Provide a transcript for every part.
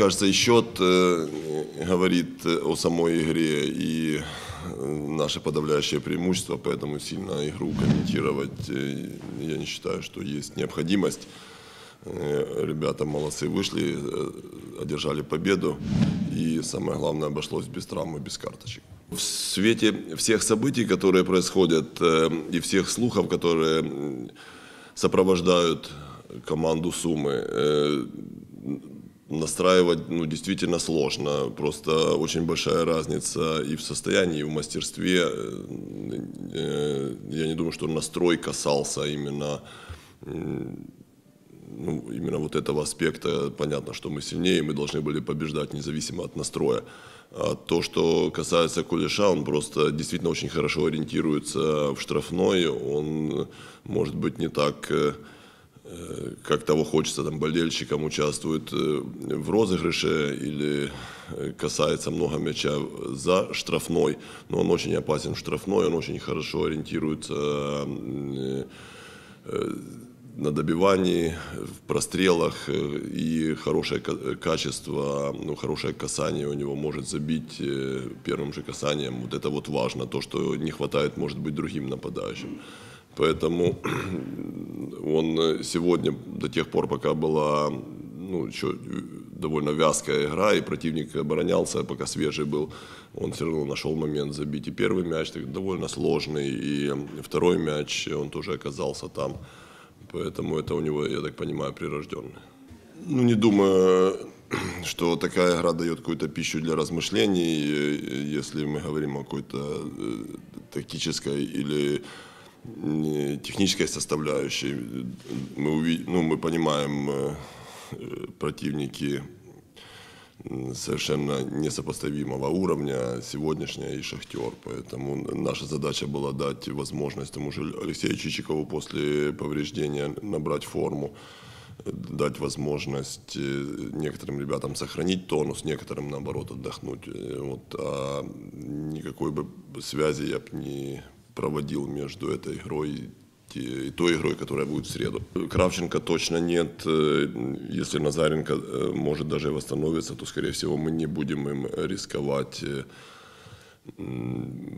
кажется, и счет э, говорит о самой игре и э, наше подавляющее преимущество, поэтому сильно игру комментировать э, я не считаю, что есть необходимость. Ребята молодцы, вышли, одержали победу и самое главное обошлось без травм и без карточек. В свете всех событий, которые происходят и всех слухов, которые сопровождают команду Сумы, настраивать ну, действительно сложно. Просто очень большая разница и в состоянии, и в мастерстве. Э, э, Я не думаю, что настрой касался именно ну, именно вот этого аспекта. Понятно, что мы сильнее, мы должны были побеждать независимо от настроя. А то, что касается Кулеша, он просто действительно очень хорошо ориентируется в штрафной. Он, может быть, не так э, как того хочется, там, болельщикам участвует э, в розыгрыше или э, касается много мяча за штрафной, но он очень опасен в штрафной, он очень хорошо ориентируется э, э, на добивании, в прострелах э, и хорошее ка- качество, ну, хорошее касание у него может забить э, первым же касанием. Вот это вот важно, то, что не хватает, может быть, другим нападающим. Поэтому он э, сегодня, до тех пор, пока была ну, еще довольно вязкая игра, и противник оборонялся, пока свежий был, он все равно нашел момент забить. И первый мяч так, довольно сложный, и второй мяч, он тоже оказался там. Поэтому это у него, я так понимаю, прирожденное. Ну, не думаю, что такая игра дает какую-то пищу для размышлений, э, если мы говорим о какой-то э, тактической или технической составляющей. Мы, ну, мы понимаем, э, противники совершенно несопоставимого уровня, сегодняшняя и Шахтер. Поэтому наша задача была дать возможность тому же Алексею Чичикову после повреждения набрать форму, дать возможность э, некоторым ребятам сохранить тонус, некоторым наоборот отдохнуть. Э, Вот, а никакой бы связи я бы не проводил между этой игрой и и той игрой, которая будет в среду. Кравченко точно нет. Э, Если Назаренко э, может даже восстановиться, то, скорее всего, мы не будем им рисковать, э,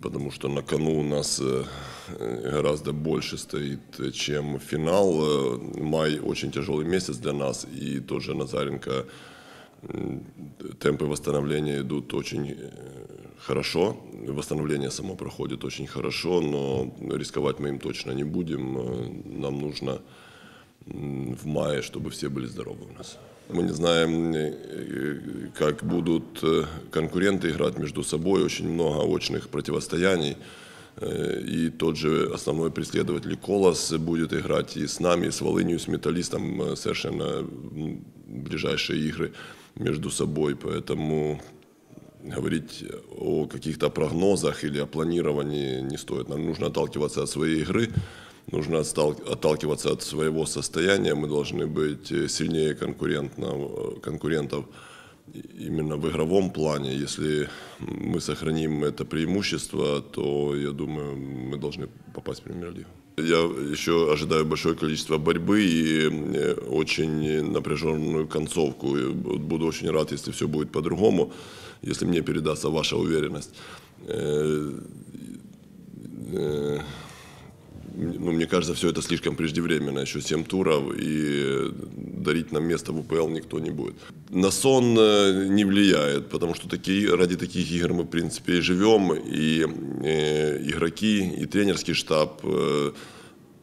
потому что на кону у нас э, э, гораздо больше стоит, э, чем финал. Э, Май очень тяжелый месяц для нас, и тот же Назаренко темпы восстановления идут очень э, хорошо. Восстановление само проходит очень хорошо, но рисковать мы им точно не будем. Э, Нам нужно в мае, чтобы все были здоровы у нас. Мы не знаем, э, как будут конкуренты играть между собой. Очень много очных противостояний. И тот же основной преследователь Колос будет играть и с нами, и с Волынью, и с Металлистом совершенно ближайшие игры между собой. Поэтому говорить о каких-то прогнозах или о планировании не стоит. Нам нужно отталкиваться от своей игры, нужно отталкиваться от своего состояния. Мы должны быть э, сильнее конкурентно- конкурентов именно в игровом плане. Если мы сохраним это преимущество, то, я думаю, мы должны попасть в премьер-лигу. Я еще ожидаю большое количество борьбы и э, очень напряженную концовку. Буду очень рад, если все будет по-другому, если мне передастся ваша уверенность. Э, э, ну, мне кажется, все это слишком преждевременно. Еще 7 туров, и дарить нам место в УПЛ никто не будет. На сон э, не влияет, потому что такие, ради таких игр мы, в принципе, и живем. И э, игроки, и тренерский штаб э,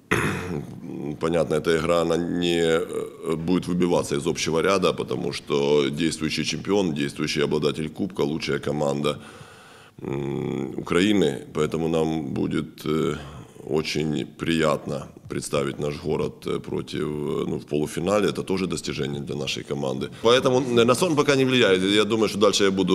понятно, эта игра, она не э, будет выбиваться из общего ряда, потому что действующий чемпион, действующий обладатель кубка, лучшая команда Украины, поэтому нам будет э, очень приятно представить наш город э, против, э, ну, в полуфинале. Это тоже достижение для нашей команды. Поэтому э, на сон пока не влияет. Я думаю, что дальше я буду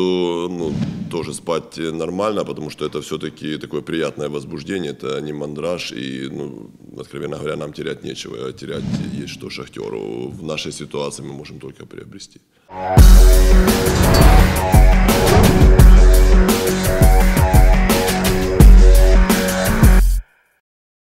ну, тоже спать нормально, потому что это все-таки такое приятное возбуждение, это не мандраж. И, ну, откровенно говоря, нам терять нечего. А терять есть что Шахтеру. В нашей ситуации мы можем только приобрести.